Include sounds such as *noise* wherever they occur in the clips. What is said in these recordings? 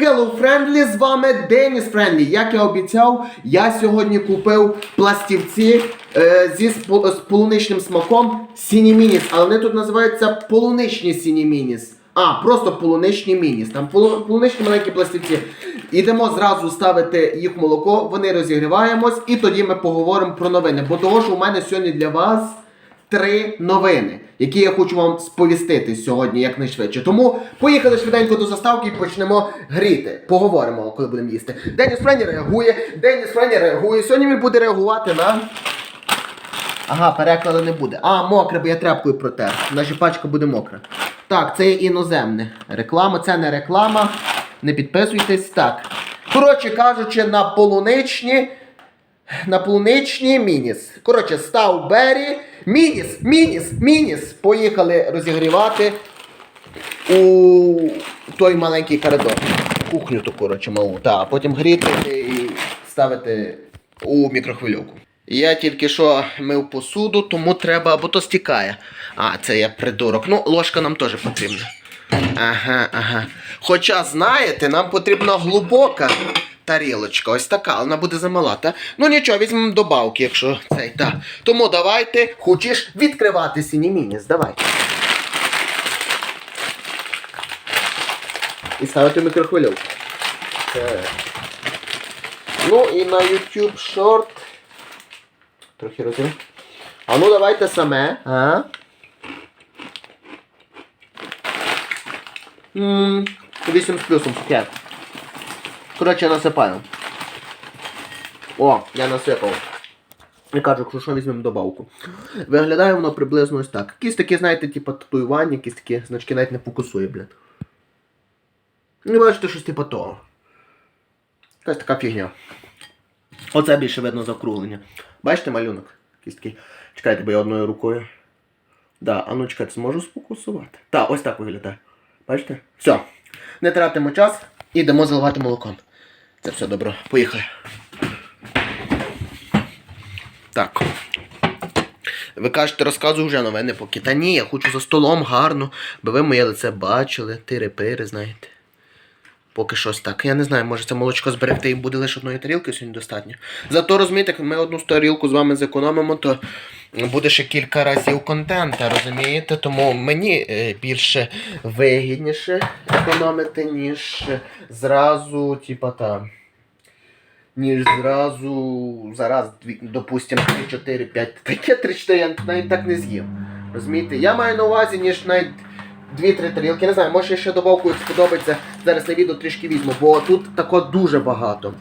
Hello Friendly, з вами Деніс Френдлі. Як я обіцяв, я сьогодні купив пластівці е, зі з полуничним смаком Сінімініс. Але вони тут називаються полуничні Сінімініс. А, просто полуничні мініс. Там полу- полуничні маленькі пластівці. Ідемо зразу ставити їх молоко, вони розігріваємось, і тоді ми поговоримо про новини. Бо того, що у мене сьогодні для вас три новини, які я хочу вам сповістити сьогодні якнайшвидше. Тому поїхали швиденько до заставки і почнемо гріти. Поговоримо, коли будемо їсти. Деніс Френі реагує, Деніс Френі реагує. Сьогодні він буде реагувати на. Ага, перекладу не буде. А, мокре, бо я тряпкою протер. Наша пачка буде мокра. Так, це є іноземне. Реклама, це не реклама. Не підписуйтесь. Так. Коротше кажучи, на полуничні. На полуничні мініс. Коротше, став Бері. Мініс, мініс, мініс. Поїхали розігрівати у той маленький коридор. Кухню ту, коротше, малу. Та, а потім гріти і ставити у мікрохвильовку. Я тільки що мив посуду, тому треба, бо то стікає. А, це я придурок. Ну, ложка нам теж потрібна. Ага, ага. Хоча, знаєте, нам потрібна глибока тарілочка. Ось така, вона буде замала, та? Ну нічого, візьмемо добавки, якщо цей, та. Тому давайте, хочеш відкривати сінімініс, давай. І ставити мікрохвильовку. Ну і на YouTube Short. Трохи розумію. А ну давайте саме. А? Ммм, 8 з плюсом цукер. Коротше, насипаю. О, я насипав. І кажу, що візьмемо добавку. Виглядає воно приблизно ось так. Якісь такі, знаєте, типу татуювання, якісь такі значки навіть не фокусує, блядь. Не бачите, щось типу того. Якась така фігня. Оце більше видно закруглення. Бачите малюнок? Якийсь такий. Чекайте, бо я одною рукою. Да, а ну чекайте, зможу сфокусувати. Так, ось так виглядає. Бачите? Все. Не тратимо час, ідемо заливати молоком. Це все добре. Поїхали. Так. Ви кажете, розказую вже новини поки. Та ні, я хочу за столом гарно, бо ви моє лице бачили, тири-пири, знаєте. Поки щось так. Я не знаю, може це молочко зберегти і буде лише одної тарілки сьогодні достатньо. Зато розумієте, як ми одну тарілку з вами зекономимо, то буде ще кілька разів контента, розумієте? Тому мені е, більше вигідніше економити, ніж зразу, типа там. Ніж зразу зараз, дві- допустим, 3, 4, 5. Таке 3, 4 я навіть так не з'їм. Розумієте? Я маю на увазі, ніж навіть дві-три тарілки. Не знаю, може ще добавкою сподобається. Зараз на відео трішки візьму, бо тут тако дуже багато.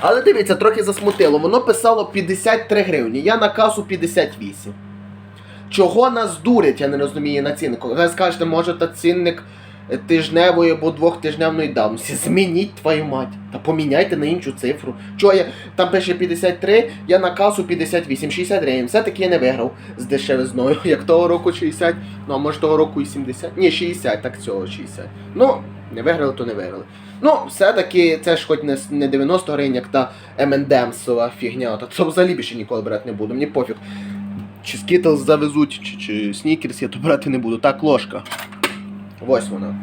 Але дивіться, трохи засмутило. Воно писало 53 гривні. Я на касу 58. Чого нас дурять, я не розумію на ціннику. Ви скажете, може та цінник тижневої або двохтижневної давності. Змініть твою мать. Та поміняйте на іншу цифру. Чого я там пише 53, я на касу 58, 60 гривень. Все-таки я не виграв з дешевизною. *laughs* Як того року 60, ну а може того року і 70. Ні, 60, так цього 60. Ну, не виграли, то не виграли. Ну, все-таки це ж хоч не, 90 гривень, як та M&M'сова фігня. Та це взагалі більше ніколи брати не буду, мені пофіг. Чи Skittles завезуть, чи, чи Snickers, я то брати не буду. Так, ложка. Ось вона.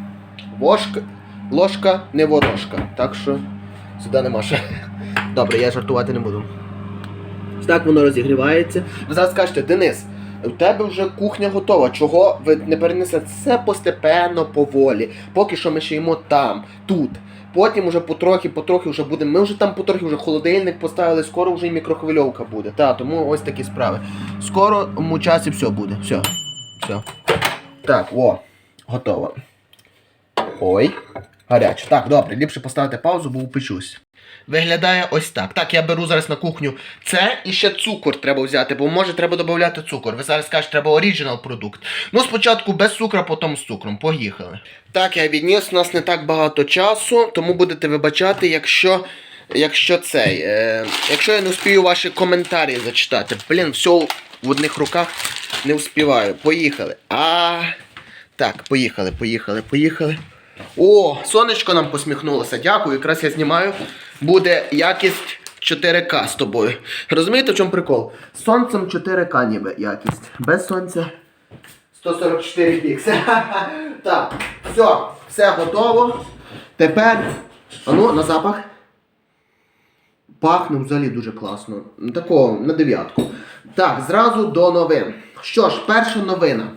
Вошка. Ложка, не ворожка. Так що сюди нема ще. Добре, я жартувати не буду. Так воно розігрівається. Ви зараз скажете, Денис, у тебе вже кухня готова. Чого ви не перенесете? Все постепенно, поволі. Поки що ми ще їмо там, тут. Потім уже потрохи, потрохи вже будемо. Ми вже там потрохи вже холодильник поставили, скоро вже і мікрохвильовка буде. Та, тому ось такі справи. Скоро часі все буде. Все. Все. Так, о, готово. Ой, гаряче. Так, добре, ліпше поставити паузу, бо упечусь. Виглядає ось так. Так, я беру зараз на кухню це і ще цукор треба взяти, бо може треба додати цукор. Ви зараз скажете, треба оріджинал продукт. Ну, спочатку без цукру, потім з цукром. Поїхали. Так, я відніс, у нас не так багато часу, тому будете вибачати, якщо. Якщо цей. Е, якщо я не успію ваші коментарі зачитати. Блін, все в одних руках не успіваю. Поїхали. А. Так, поїхали, поїхали, поїхали. О, сонечко нам посміхнулося. Дякую. Якраз я знімаю. Буде якість 4К з тобою. Розумієте, в чому прикол? Сонцем 4К ніби якість. Без сонця 144 піксель. *laughs* Так, все, все готово. Тепер, а ну, на запах. Пахне взагалі дуже класно. Такого на дев'ятку. Так, зразу до новин. Що ж, перша новина.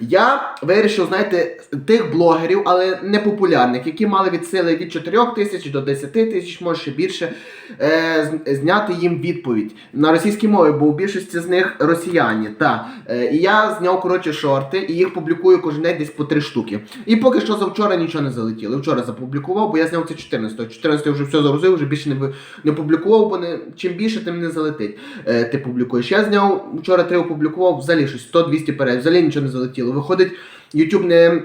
Я вирішив, знаєте, тих блогерів, але не популярних, які мали від сили від 4 тисяч до 10 тисяч, може ще більше, е, зняти їм відповідь на російській мові, бо у більшості з них росіяни. Та. Е, і я зняв коротше шорти і їх публікую кожен день десь по 3 штуки. І поки що завчора нічого не залетіло. Вчора запублікував, бо я зняв це 14-го. 14 вже все загрузив, вже більше не, не публікував, бо не, чим більше, тим не залетить. Е, ти публікуєш. Я зняв вчора три опублікував, взагалі щось 100-200 переглядів, взагалі нічого не залетіло. Виходить, YouTube не.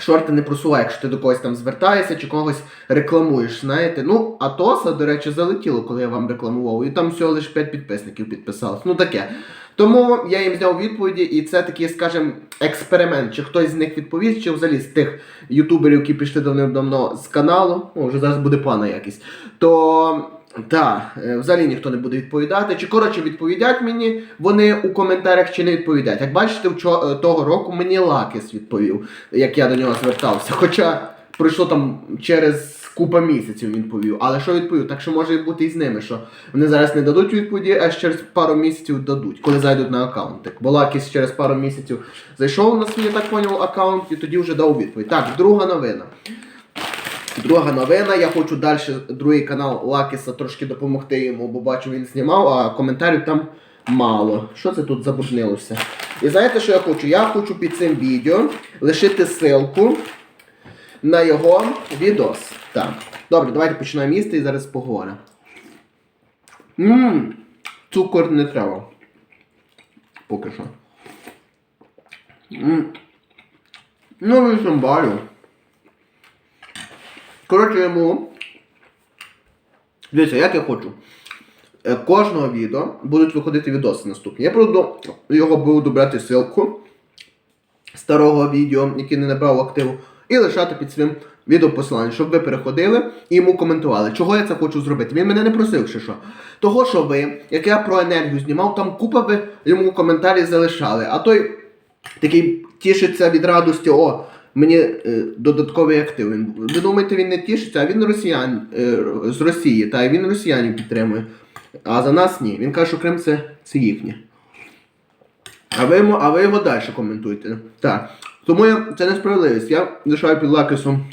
Шорти не просуває, якщо ти до когось там звертаєшся чи когось рекламуєш, знаєте. Ну, Атоса, до речі, залетіло, коли я вам рекламував, і там всього лише 5 підписників підписалось. Ну таке. Тому я їм зняв відповіді, і це такий, скажімо, експеримент. Чи хтось з них відповість, чи взагалі з тих ютуберів, які пішли давним-давно з каналу, ну, вже зараз буде плана якісь, то. Так, взагалі ніхто не буде відповідати. Чи коротше відповідять мені вони у коментарях чи не відповідять. Як бачите, вчо- е, того року мені Лакіс відповів, як я до нього звертався. Хоча пройшло там через купа місяців він повів. Але що відповів? Так що може бути і з ними, що вони зараз не дадуть відповіді, а через пару місяців дадуть, коли зайдуть на аккаунтик. Бо Лакіс через пару місяців зайшов на свій, я так поняв, аккаунт і тоді вже дав відповідь. Так, друга новина. Друга новина, я хочу далі другий канал Лакіса трошки допомогти йому, бо бачу, він знімав, а коментарів там мало. Що це тут забруднилося? І знаєте, що я хочу? Я хочу під цим відео лишити ссылку на його відос. Так. Добре, давайте починаємо їсти і зараз поговоримо. Ммм, цукор не треба. Поки що. Ммм. Ну, вісім балів. Коротше, йому. Дивіться, як я хочу. Е, Кожного відео будуть виходити відоси наступні. Я буду його буду брати ссылку старого відео, який не набрав активу, і лишати під своїм відео посилання, щоб ви переходили і йому коментували. Чого я це хочу зробити? Він мене не просив, чи що. Того, що ви, як я про енергію знімав, там купа ви йому коментарі залишали. А той такий тішиться від радості, о, мені е, додатковий актив. Він, ви думаєте, він не тішиться, а він росіян е, з Росії, та і він росіянів підтримує. А за нас ні. Він каже, що Крим це, це їхнє. А ви, йому- а ви його далі коментуєте. Так. Тому я, це несправедливість. Я лишаю під лакисом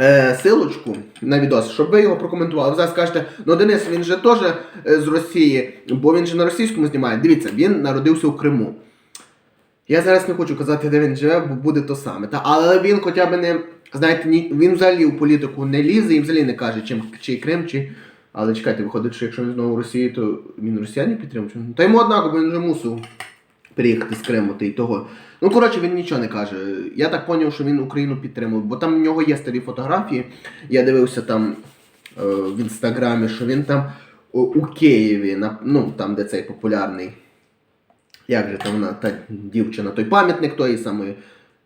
е, силочку на відос, щоб ви його прокоментували. Ви зараз скажете, ну Денис, він же теж е, з Росії, бо він же на російському знімає. Дивіться, він народився у Криму. Я зараз не хочу казати, де він живе, бо буде то саме. Та, але він хоча б не. Знаєте, ні, він взагалі в політику не лізе і взагалі не каже, чим чи Крим, чи. Але чекайте, виходить, що якщо він знову в Росії, то він росіяни підтримує. Та йому однаково, він вже мусив приїхати з Криму та й того. Ну, коротше, він нічого не каже. Я так зрозумів, що він Україну підтримує, бо там в нього є старі фотографії. Я дивився там е, в інстаграмі, що він там у, у Києві, на, ну там, де цей популярний. Як же там вона, та дівчина, той пам'ятник тої самої.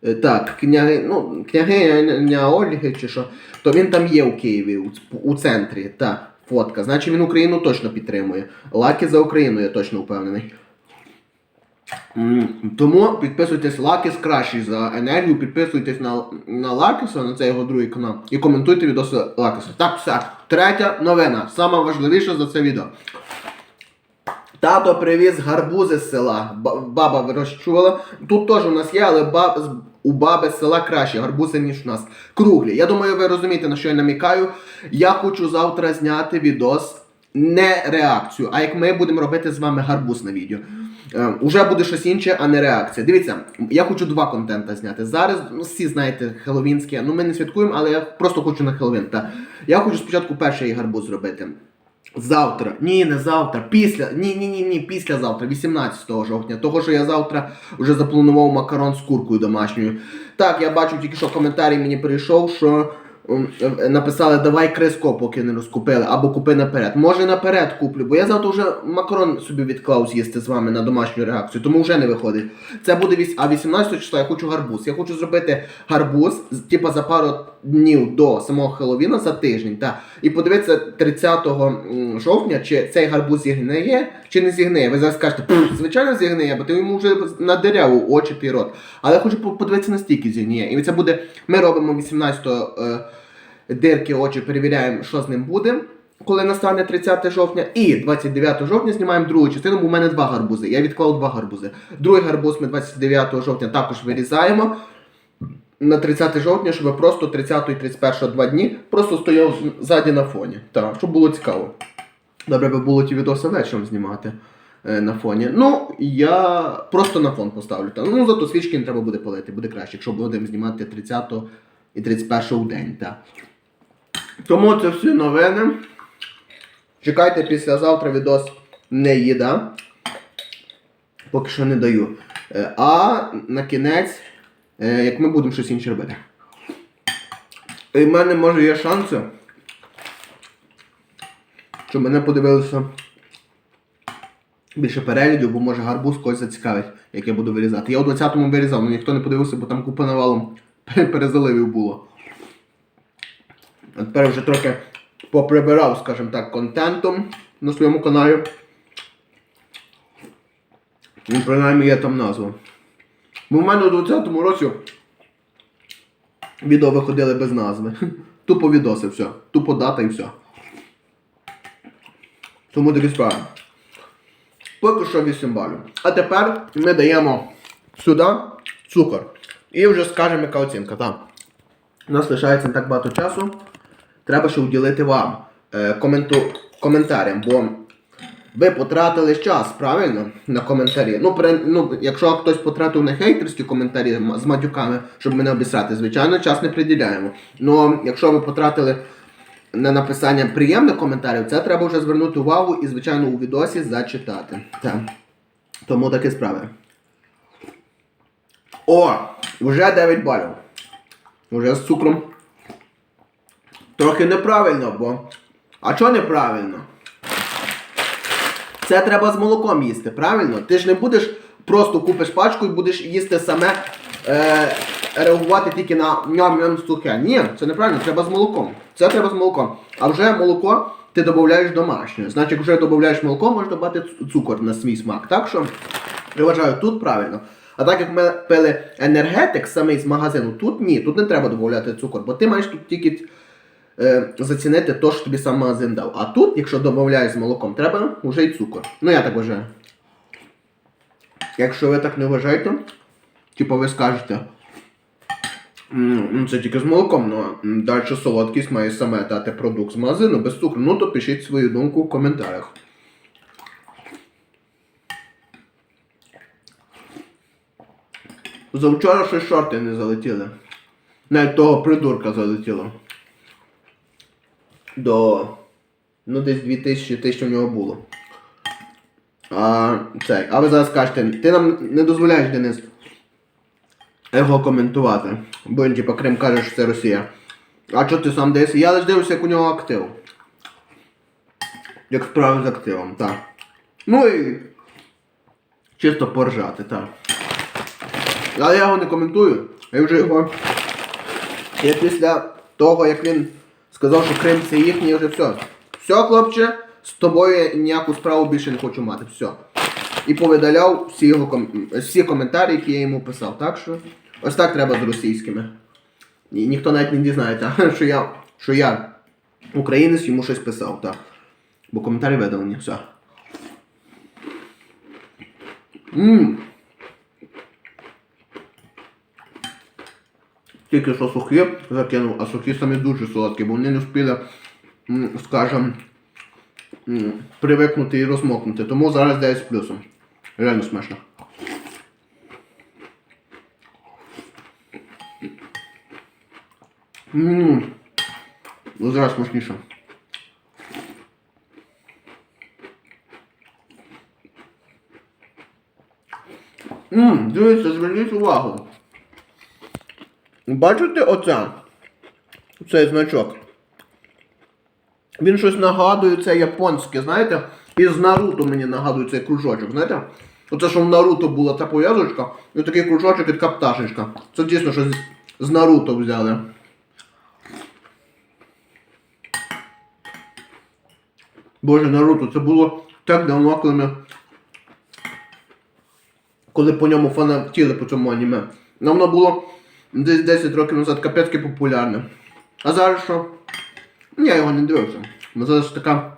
Е, Так, княги, ну, княгиня Ольги чи що, то він там є у Києві, у, у центрі, та фотка. Значить він Україну точно підтримує. Лаки за Україну, я точно впевнений. Тому підписуйтесь Лакіс кращий за енергію, підписуйтесь на, на Лакіса, на цей його другий канал, і коментуйте відоси Лакіса. Так, все. Третя новина, сама за це відео. Тато привіз гарбузи з села. Баба вирощувала. Тут теж у нас є, але баб, у баби з села краще гарбузи, ніж у нас. Круглі. Я думаю, ви розумієте, на що я намікаю. Я хочу завтра зняти відос. Не реакцію, а як ми будемо робити з вами гарбуз на відео. Е, уже буде щось інше, а не реакція. Дивіться, я хочу два контента зняти. Зараз ну, всі знаєте, хеллоуінське. Ну ми не святкуємо, але я просто хочу на Хеллоуін. Та. Я хочу спочатку перший гарбуз зробити. Завтра, ні, не завтра, після, ні, ні, ні, ні, післязавтра, 18 жовтня. Того, що я завтра вже запланував макарон з куркою домашньою. Так, я бачу тільки що коментарі мені прийшов, що написали давай креско, поки не розкупили, або купи наперед. Може наперед куплю, бо я завтра вже макарон собі відклав з'їсти з вами на домашню реакцію, тому вже не виходить. Це буде віс... а 18 числа я хочу гарбуз. Я хочу зробити гарбуз, типа за пару днів до самого Хеллоуіна, за тиждень. Та. І подивитися 30 жовтня, чи цей гарбуз зігниє, чи не зігниє. Ви зараз скажете, звичайно зігниє, бо ти йому вже надеряв у очі ти рот. Але я хочу по- подивитися настільки зігніє. І це буде. Ми робимо 18 е, дирки очі, перевіряємо, що з ним буде. Коли настане 30 жовтня, і 29 жовтня знімаємо другу частину, бо в мене два гарбузи. Я відклав два гарбузи. Другий гарбуз ми 29 жовтня також вирізаємо на 30 жовтня, щоб просто 30 і 31 два дні просто стояв ззаді на фоні. Так, щоб було цікаво. Добре би було ті відоси вечором знімати е, на фоні. Ну, я просто на фон поставлю. Та. Ну, зато свічки не треба буде палити, буде краще, якщо будемо знімати 30 і 31 у день. Та. Тому це всі новини. Чекайте післязавтра відос не їда. Поки що не даю. Е, А на кінець, е, як ми будемо щось інше робити. І в мене може є шанси, щоб мене подивилося більше переглядів, бо може гарбуз когось зацікавить, як я буду вирізати. Я у 20-му вирізав, але ніхто не подивився, бо там купа навалом *laughs* перезаливів було. А тепер вже трохи поприбирав, скажімо так, контентом на своєму каналі. Ну, принаймні є там назва. Бо в мене у 20-му році відео виходили без назви. *laughs* Тупо відоси, все. Тупо дата і все. Тому такі справи. Поки що 8 балів. А тепер ми даємо сюди цукор. І вже скажемо, яка оцінка. Так. У нас лишається не так багато часу. Треба ще уділити вам е, коменту, коментарям, бо ви потратили час, правильно? На коментарі. Ну, при, ну, якщо хтось потратив на хейтерські коментарі з матюками, щоб мене обісрати, звичайно, час не приділяємо. Ну, якщо ви потратили на написання приємних коментарів, це треба вже звернути увагу і, звичайно, у відосі зачитати. Так. Тому такі справи. О! Вже 9 балів. Уже з цукром. Трохи неправильно, бо. А чого неправильно? Це треба з молоком їсти, правильно? Ти ж не будеш просто купиш пачку і будеш їсти саме е, реагувати тільки на ням-ням сухе. Ні, це неправильно, треба з молоком. Це треба з молоком. А вже молоко ти додаєш домашнє. Значить, як вже додаєш молоко, можеш додати цукор на свій смак. Так що я вважаю, тут правильно. А так як ми пили енергетик самий з магазину, тут ні, тут не треба додати цукор, бо ти маєш тут тільки зацінити то, що тобі сам магазин дав. А тут, якщо додаєш з молоком, треба вже й цукор. Ну я так вважаю. Якщо ви так не вважаєте, типу ви скажете, ну це тільки з молоком, ну далі солодкість має саме дати продукт з магазину без цукру, ну то пишіть свою думку в коментарях. Завчора ще шорти не залетіли. Навіть того придурка залетіло. До. Ну, десь 2000 тисяч у нього було. А, цей. а ви зараз кажете, ти нам не дозволяєш, Денис, його коментувати. Бо він, типа, Крим каже, що це Росія. А що ти сам дивишся? Я лише дивлюся, як у нього актив. Як справи з активом, так. Ну і. Чисто поржати, так. Але я його не коментую. Я вже його. Я після того, як він сказав, що Крим це їхній, вже все. Все, хлопче, з тобою ніяку справу більше не хочу мати. Все. І повидаляв всі його ком... всі коментарі, які я йому писав. Так що ось так треба з російськими. І ніхто навіть не дізнається, *laughs* що я, що я українець йому щось писав, так. Бо коментарі видалені, все. Ммм. Тільки що сухі закинув, а сухі самі дуже солодкі, бо вони не встигли, скажем, привикнути і розмокнути. Тому зараз 9 з плюсом. Реально смачно. Ну зараз смачніше. Ммм, дивіться, зверніть увагу. Бачите оце? цей значок. Він щось нагадує, це японське, знаєте? Із Наруто мені нагадує цей кружочок, знаєте? Оце що в Наруто була ця пов'язочка, і такий кружочок і така пташечка. Це дійсно щось з Наруто взяли. Боже, Наруто, це було так давно, коли ми. Коли по ньому фанатіли по цьому аніме. Ну, воно було десь 10 років назад капецьки популярне. А зараз що? Я його не дивився. Бо зараз така.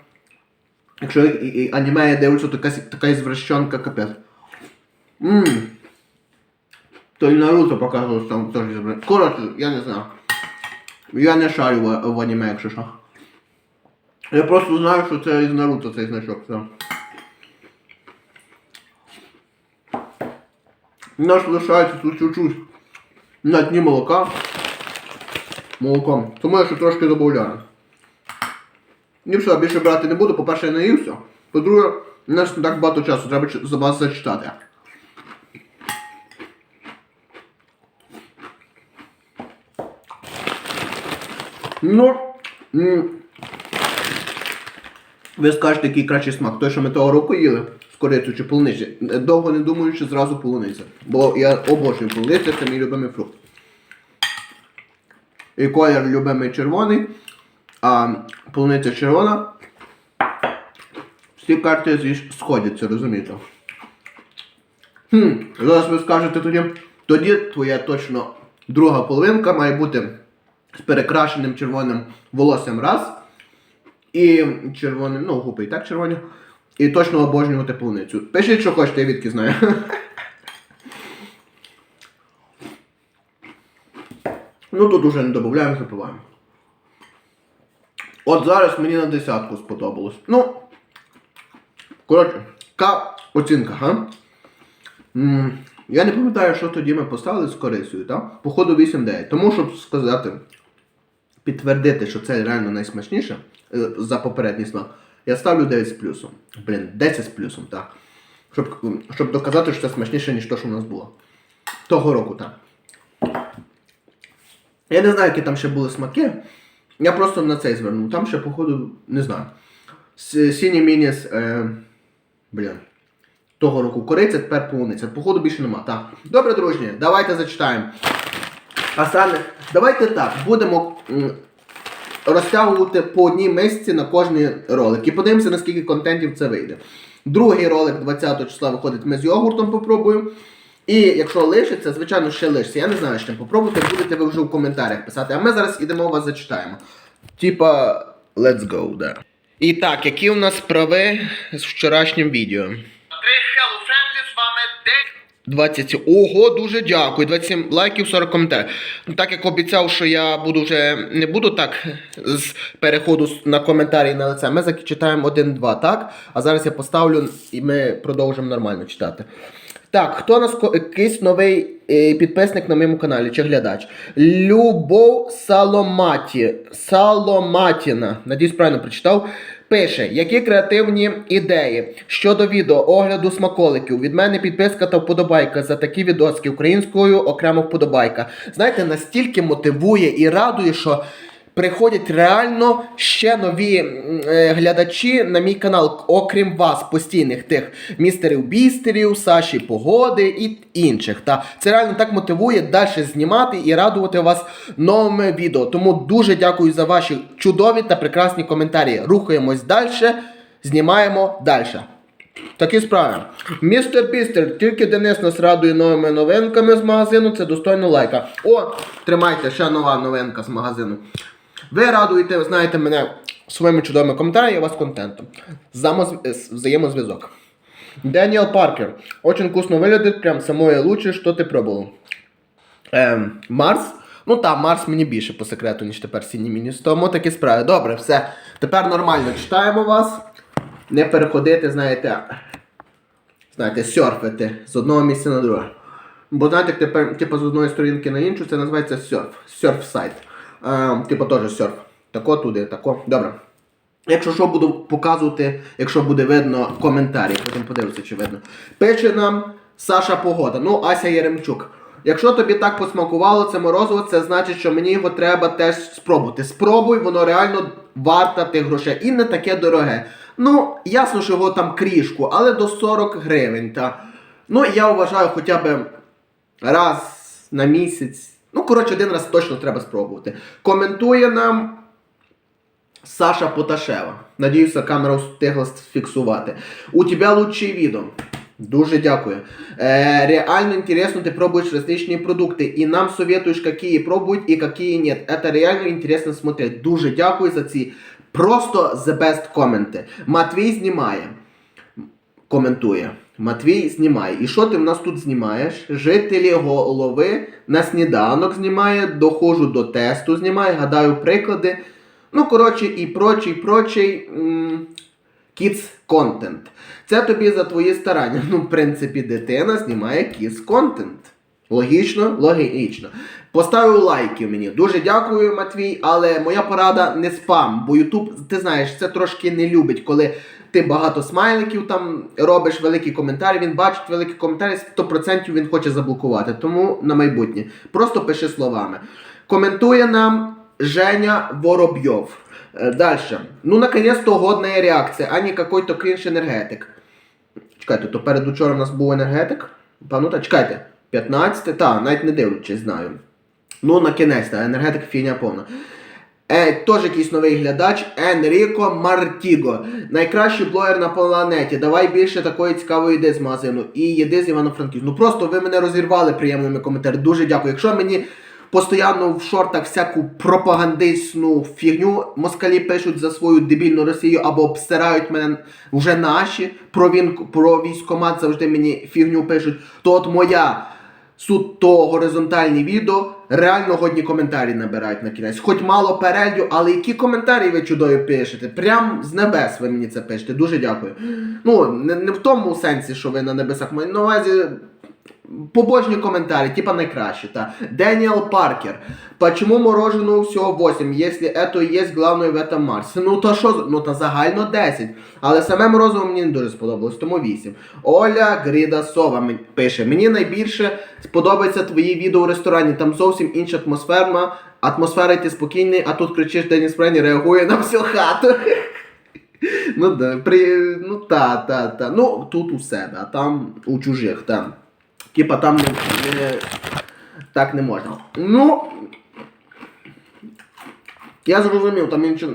Якщо і, і аніме я дивлюся, якась така ізвращенка капець. Ммм. То і Наруто показував там теж ізвращенка. Коротше, я не знаю. Я не шарю в, в аніме, якщо що. Я просто знаю, що це із Наруто цей значок. У нас лишається тут чуть-чуть на дні молока. Молоком. Тому я ще трошки додаю. Все, більше брати не буду. По-перше, я наївся. По-друге, у нас не так багато часу, треба за вас зачитати. Ну, ви скажете, який кращий смак. Той, що ми того року їли з корицею чи полуниці. Довго не думаючи, зразу полуниця. Бо я обожнюю полуниця, це мій любимий фрукт. І колір любимий червоний, а полуниця червона. Всі карти сходяться, розумієте? Хм, зараз ви скажете тоді, тоді твоя точно друга половинка має бути з перекрашеним червоним волоссям раз. І червоним, ну, губи і так червоні. І точно обожнювати полуницю. Пишіть, що хочете, я відки знаю. Ну тут уже не додаємо, запиваємо. От зараз мені на десятку сподобалось. Ну. Коротше, яка оцінка, га? М, я не пам'ятаю, що тоді ми поставили з корисою, так? Походу 8-9. Тому, щоб сказати, підтвердити, що це реально найсмачніше е, за попередній смак, я ставлю 9 з плюсом. Блін, 10 з плюсом, так. Щоб, щоб доказати, що це смачніше, ніж то, що в нас було. Того року, так. Я не знаю, які там ще були смаки. Я просто на цей звернув. Там ще, походу, не знаю. Сіні мініс. Е, блін. Того року кориця, тепер полуниця. Походу більше нема. Так. Добре, дружні, давайте зачитаємо. А саме, давайте так, будемо розтягувати по одній мисці на кожний ролик. І подивимося, наскільки контентів це вийде. Другий ролик 20 числа виходить, ми з йогуртом попробуємо. І якщо лишиться, звичайно, ще лишиться. Я не знаю, з чим попробуйте, будете ви вже в коментарях писати. А ми зараз ідемо вас зачитаємо. Типа, let's go, да. І так, які у нас справи з вчорашнім відео? Андрій Hello Friendly, з вами День. 20. Ого, дуже дякую. 27 лайків, 40 коментарів. Так як обіцяв, що я буду вже не буду так з переходу на коментарі на лице. Ми зачитаємо 1-2, так? А зараз я поставлю і ми продовжимо нормально читати. Так, хто нас якийсь новий е, підписник на моєму каналі чи глядач? Любов Саломаті. Саломатіна. Надіюсь, правильно прочитав. Пише, які креативні ідеї щодо відео огляду смаколиків. Від мене підписка та вподобайка за такі відоски українською окремо вподобайка. Знаєте, настільки мотивує і радує, що приходять реально ще нові е, глядачі на мій канал, окрім вас, постійних тих містерів бістерів, Саші Погоди і інших. Та це реально так мотивує далі знімати і радувати вас новими відео. Тому дуже дякую за ваші чудові та прекрасні коментарі. Рухаємось далі, знімаємо далі. Такі справи. Містер Бістер, тільки Денис нас радує новими новинками з магазину, це достойно лайка. О, тримайте, ще нова новинка з магазину. Ви радуєте, знаєте мене своїми чудовими коментарями, я вас контентом. Взаємозв'язок. Деніел Паркер. Очень вкусно выглядит, прям самое лучшее, що ти пробував. Ем, Марс. Ну так, Марс мені більше по секрету, ніж тепер Сіні Мініс. Тому такі справи. Добре, все. Тепер нормально читаємо вас. Не переходити, знаєте, знаєте, серфити з одного місця на друге. Бо знаєте, тепер, типу, з одної сторінки на іншу, це називається серф. Серф сайт. Е, типу теж серф. Тако туди, тако. Добре. Якщо що, буду показувати, якщо буде видно коментарі, потім подивлюся, чи видно. Пише нам Саша Погода, ну Ася Яремчук. Якщо тобі так посмакувало це морозиво, це значить, що мені його треба теж спробувати. Спробуй, воно реально варте тих грошей і не таке дороге. Ну, ясно, що його там крішку, але до 40 гривень. Та. Ну, я вважаю, хоча б раз на місяць. Ну, коротше, один раз точно треба спробувати. Коментує нам Саша Поташева. Надіюся, камера встигла сфіксувати. У тебе лучший відео. Дуже дякую. Э, реально интересно, ты пробуешь различные продукты, и нам советуешь, какие пробовать и какие нет. Это реально интересно смотреть. Дуже дякую за ці просто the best коменти. Матвій знімає. Коментує. Матвій знімає. І що ти в нас тут знімаєш? Жителі голови на сніданок знімає, доходжу до тесту знімає, гадаю приклади. Ну, коротше, і прочий, прочий. Kids контент. Це тобі за твої старання. Ну, в принципі, дитина знімає kids контент. Логічно, логічно. Поставив лайки мені. Дуже дякую, Матвій, але моя порада не спам, бо Ютуб, ти знаєш, це трошки не любить, коли ти багато смайликів там робиш великі коментарі, він бачить великі коментарі, 100% він хоче заблокувати. Тому на майбутнє. Просто пиши словами. Коментує нам Женя Воробйов. Дальше. Ну, наконец-то годная реакція, а не какой-то крінж енергетик. Чекайте, то перед учора у нас був енергетик. Пану, та чекайте. 15, та, навіть не дивлячись, знаю. Ну, на кінець, та, енергетик фігня повна. Е, теж якийсь новий глядач Енріко Мартіго. Найкращий блогер на планеті. Давай більше такої цікавої їди з магазину. І їди з Івано-Франківську. Ну просто ви мене розірвали приємними коментарями. Дуже дякую. Якщо мені постійно в шортах всяку пропагандистну фігню москалі пишуть за свою дебільну Росію або обсирають мене вже наші про, він, про військомат завжди мені фігню пишуть, то от моя суто горизонтальні відео реально годні коментарі набирають на кінець. Хоч мало переглядів, але які коментарі ви чудові пишете. Прям з небес ви мені це пишете. Дуже дякую. Ну, не, не в тому сенсі, що ви на небесах маю на увазі. Побожні коментарі, типа найкраще, та. Дэниел Паркер. Почему мороженого всього 8, если это и есть главное в этом Марсі? Ну то що, з- ну то загально 10. Але саме морозиво мені не дуже сподобалось, тому 8. Оля Грідасова мен- пише: Мені найбільше сподобається твої відео у ресторані. Там зовсім інша атмосфера. Атмосфера і ти спокійний, а тут кричиш Деніс Френі реагує на всю хату. Ну да, при, ну та, та, та. Ну тут у себе, а там у чужих, там. Типа там не, не, так не можна. Ну. Я зрозумів, там інші.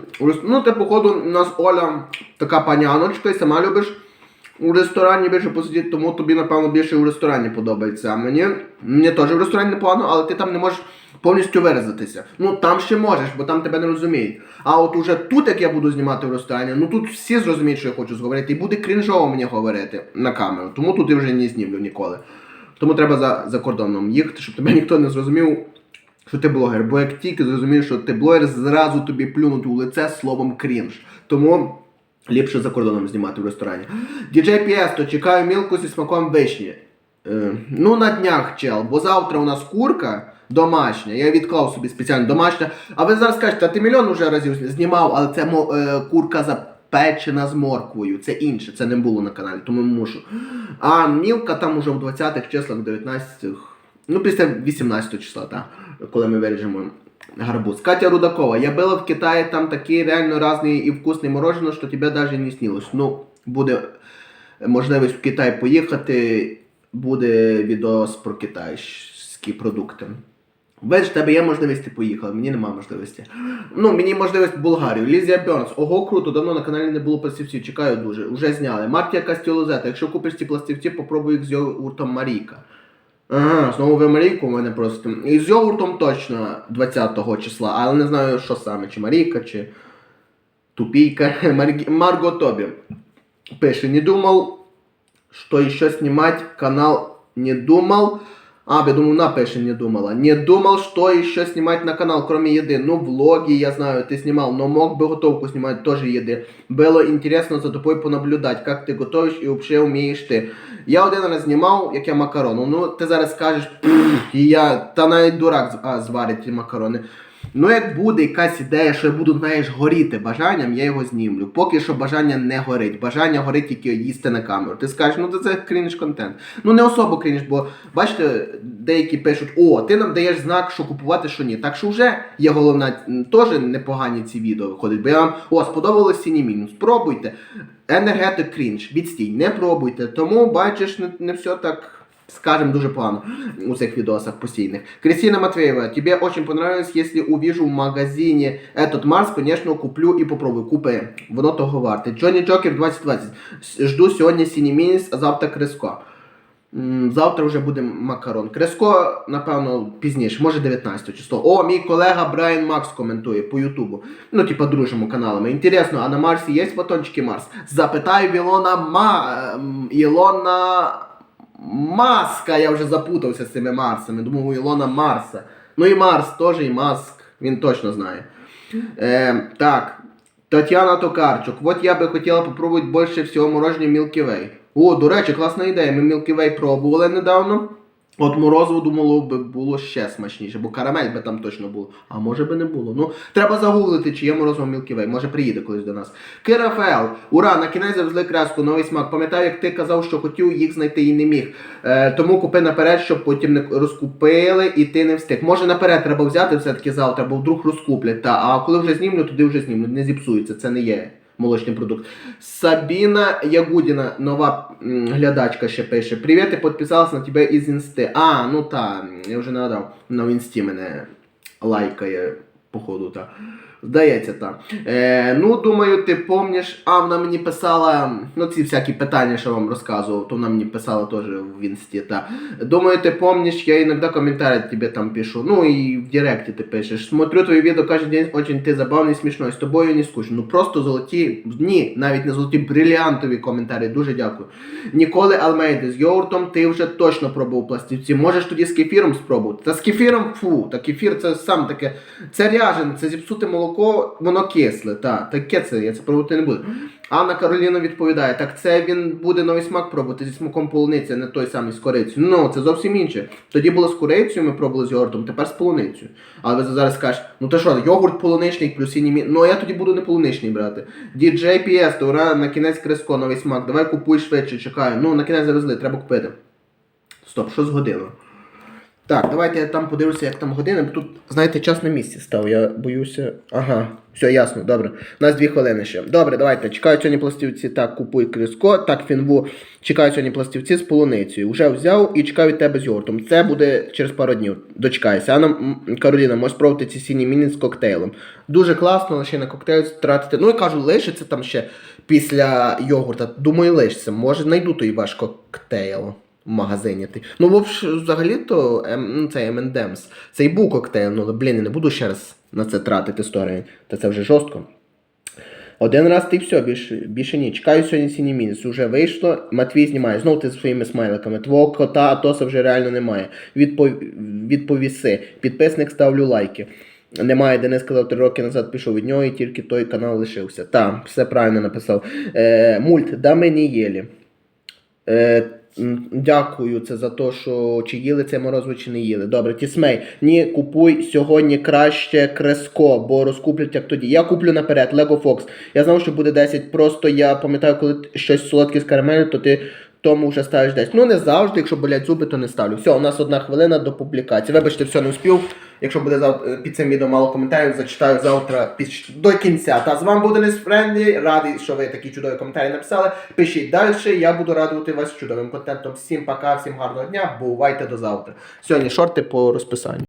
Ну, ти, походу, у нас Оля така паняночка, і сама любиш у ресторані більше посидіти, тому тобі, напевно, більше у ресторані подобається. А мені, мені теж в ресторані непогано, але ти там не можеш повністю виразитися. Ну там ще можеш, бо там тебе не розуміють. А от уже тут, як я буду знімати в ресторані, ну тут всі зрозуміють, що я хочу зговорити, і буде крінжово мені говорити на камеру. Тому тут я вже не знімлю ніколи. Тому треба за, за кордоном їхати, щоб тебе ніхто не зрозумів, що ти блогер. Бо як тільки зрозумієш, що ти блогер, зразу тобі плюнуть у лице словом крінж. Тому ліпше за кордоном знімати в ресторані. Діджей Піесто, чекаю мілку зі смаком вишні. Е, ну, на днях, чел, бо завтра у нас курка домашня. Я відклав собі спеціально домашня. А ви зараз кажете, а ти мільйон уже разів знімав, але це е, курка запечена з морквою. Це інше, це не було на каналі, тому мушу. А мілка там уже в 20-х числах, 19-х, ну після 18 го числа, так, коли ми виріжемо гарбуз. Катя Рудакова, я була в Китаї, там такі реально різні і вкусні мороженое, що тебе навіть не снилось. Ну, буде можливість в Китай поїхати, буде відос про китайські продукти. Бачиш, тебе є можливість, ти поїхала, мені немає можливості. Ну, мені можливість в Болгарію. Лізія Бьорнс. Ого, круто, давно на каналі не було пластівців, чекаю дуже. Уже зняли. Мартія Кастілозета. Якщо купиш ці пластівці, попробуй їх з йогуртом Марійка. Ага, знову ви Марійку у мене просто. І з йогуртом точно 20-го числа, але не знаю, що саме, чи Марійка, чи Тупійка. *laughs* Марг... Марго Тобі. Пише, не думал, что еще снимать канал не думал. А, я думаю, она пише, не думала. Не думал, что еще снимать на канал, кроме еды. Ну, влоги, я знаю, ты снимал, но мог бы готовку снимать тоже еды. Было интересно за тобой понаблюдать, как ты готовишь и вообще умеешь ти. Я один раз знімав, як я макарону. Ну, ти зараз скажеш, «Пф, і я, та навіть дурак з- а, зварить ті макарони. Ну, як буде якась ідея, що я буду, знаєш, горіти бажанням, я його знімлю. Поки що бажання не горить. Бажання горить тільки їсти на камеру. Ти скажеш, ну це крінж контент. Ну не особо крінж, бо бачите, деякі пишуть, о, ти нам даєш знак, що купувати, що ні. Так що вже є головна, теж непогані ці відео виходять. Бо я вам, о, сподобалось сіні мінус. Спробуйте. Енергетик крінж, відстій, не пробуйте. Тому бачиш, не, не все так. Скажем, дуже погано у цих відосах постійних. Кристина Матвеева, тебе очень понравилось, если увижу в магазине этот Марс, конечно, куплю и попробую. Купи. Воно того варте. Джонні Джокер 2020. Жду сьогодні Сіні Мініс, а завтра Криско. Завтра вже буде макарон. Креско, напевно, пізніше, може 19 число. О, мій колега Брайан Макс коментує по Ютубу. Ну, типа, дружимо каналами. Інтересно, а на Марсі є батончики Марс? Запитаю Ілона Ма... ем, Ілона Маска. Я вже запутався з цими Марсами. Думав, у Ілона Марса. Ну і Марс теж, і Маск. Він точно знає. Е, так. Тетяна Токарчук. От я би хотіла попробувати більше всього мороженого Milky Way. О, до речі, класна ідея. Ми Milky Way пробували недавно. От морозиво думало би було ще смачніше, бо карамель би там точно було. А може би не було. Ну, треба загуглити, чи є морозиво Way. Може приїде колись до нас. Кирафел, ура, на кінець завезли краску, новий смак. Пам'ятаю, як ти казав, що хотів їх знайти і не міг. Е, тому купи наперед, щоб потім не розкупили і ти не встиг. Може наперед треба взяти все-таки завтра, бо вдруг розкуплять. Та, а коли вже знімлю, туди вже знімлю. Не зіпсується, це не є. Молочний продукт. Сабіна Ягудіна, нова глядачка ще пише. Привіт, я підписалась на тебе із інсти. А, ну та, я вже нагадав, на інсті мене лайкає, походу, та. Здається, так. Е, ну, думаю, ти помніш. А, вона мені писала, ну ці всякі питання, що вам розказував, то вона мені писала теж в інсті. Та. Думаю, ти помніш, я іноді коментарі тебе там пишу. Ну і в директі ти пишеш. Смотрю твої відео кожен день, очень ти забавний, смішной. З тобою не скучно. Ну просто золоті, ні, навіть не золоті, бриліантові коментарі. Дуже дякую. Ніколи Алмейди, з йогуртом ти вже точно пробував пластівці. Можеш тоді з кефіром спробувати. Та з кефіром, фу, та кефір це сам таке. Це ряжен, це зіпсуте молоко, воно кисле. Та, таке це, я це пробувати не буду. Анна Кароліна відповідає: так це він буде новий смак пробувати зі смаком полуниці, а не той самий з корицею. Ну, це зовсім інше. Тоді було з курицею, ми пробували з йогуртом, тепер з полуницею. Але ви зараз скажете, ну то що, йогурт полуничний плюс інімі. Ну а я тоді буду не полуничний брати. DJ PS, то на кінець креско, новий смак. Давай купуй швидше, чекаю. Ну, на кінець завезли, треба купити. Стоп, що з годиною? Так, давайте я там подивлюся, як там години. бо Тут, знаєте, час на місці став. Я боюся. Ага, все ясно, добре. У нас дві хвилини ще. Добре, давайте. Чекаю сьогодні пластівці. Так, купуй криско. Так, фінву. Чекаю сьогодні пластівці з полуницею. Уже взяв і чекаю від тебе з йогуртом. Це буде через пару днів. Дочекайся. Анна Кароліна, можеш спробувати ці сіні міні з коктейлем. Дуже класно, лише на коктейль тратити. Ну я кажу, лишиться там ще після йогурта. Думаю, лишиться. Може, знайду той ваш коктейл в магазині. Ти. Ну, взагалі-то ну, це M&M's. Це і був коктейль, ну блін, я не буду ще раз на це тратити 100 гривень. Та це вже жорстко. Один раз ти все, більше, більше ні. Чекаю сьогодні сіні мінус. Уже вийшло. Матвій знімає. Знову ти зі своїми смайликами. Твого кота Атоса вже реально немає. Відпов... Відповіси. Підписник ставлю лайки. Немає, Денис сказав, три роки назад пішов від нього і тільки той канал лишився. Так, все правильно написав. Е, мульт, да не їли. Е, дякую це за те, що чи їли це морозиво, чи не їли. Добре, тісмей. Ні, купуй сьогодні краще креско, бо розкуплять як тоді. Я куплю наперед, Лего Фокс. Я знав, що буде 10. Просто я пам'ятаю, коли щось солодке з карамелю, то ти тому вже ставиш 10. Ну не завжди, якщо болять зуби, то не ставлю. Все, у нас одна хвилина до публікації. Вибачте, все не успів. Якщо буде завтра під цим відео мало коментарів, зачитаю завтра під, до кінця. Та з вами буде Денис Френдлі. Радий, що ви такі чудові коментарі написали. Пишіть далі. Я буду радувати вас чудовим контентом. Всім пока, всім гарного дня. Бувайте до завтра. Сьогодні шорти по розписанню.